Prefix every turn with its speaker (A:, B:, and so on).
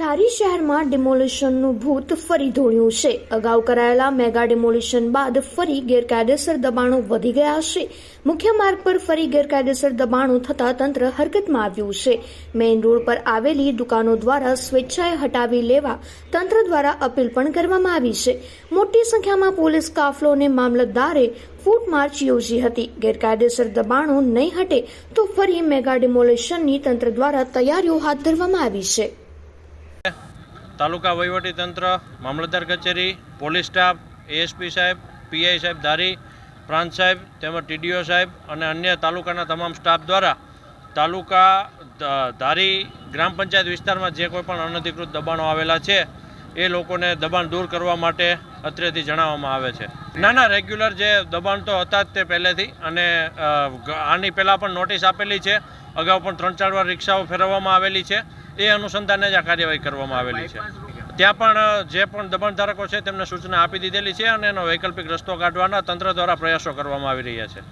A: ધારી શહેરમાં ડિમોલિશનનું ભૂત ફરી ધોળ્યું છે. અગાઉ કરાયેલા મેગા ડિમોલિશન બાદ ફરી ગેરકાયદેસર દબાણો વધી ગયા છે. મુખ્ય માર્ગ પર ફરી ગેરકાયદેસર દબાણો થતા તંત્ર હરકતમાં આવ્યું છે. મેઇન રોડ પર આવેલી દુકાનો દ્વારા સ્વેચ્છાએ હટાવી લેવા તંત્ર દ્વારા અપીલ પણ કરવામાં આવી છે. મોટી સંખ્યામાં પોલીસ કાફલો અને મામલતદારે ફૂટ માર્ચ યોજી હતી. ગેરકાયદેસર દબાણો નહીં હટે તો ફરી મેગા ડિમોલિશનની તંત્ર દ્વારા તૈયારીઓ હાથ ધરવામાં આવી છે.
B: તાલુકા વહીવટી તંત્ર, મામલતદાર કચેરી, પોલીસ સ્ટાફ એએસપી સાહેબ પીઆઈ સાહેબ ધારી, પ્રાંત સાહેબ તેમજ ટીડીઓ સાહેબ અને અન્ય તાલુકાના તમામ સ્ટાફ દ્વારા તાલુકા ધારી, ગ્રામ પંચાયત વિસ્તારમાં જે કોઈ પણ અનધિકૃત દબાણો આવેલા છે, એ લોકોને દબાણ દૂર કરવા માટે અત્રેથી જણાવવામાં આવે છે. ના ના રેગ્યુલર જે દબાણ તો હતા જ તે પહેલેથી અને આની પહેલાં પણ નોટિસ આપેલી છે. અગાઉ પણ ત્રણ ચાર વાર રિક્ષાઓ ફેરવવામાં આવેલી છે. એ અનુસંધાને જ આ કાર્યવાહી કરવામાં આવેલી છે. ત્યાં પણ જે પણ દબાણધારકો છે તેમને સૂચના આપી દીધેલી છે અને એનો વૈકલ્પિક રસ્તો કાઢવાના તંત્ર દ્વારા પ્રયાસો કરવામાં આવી રહ્યા છે.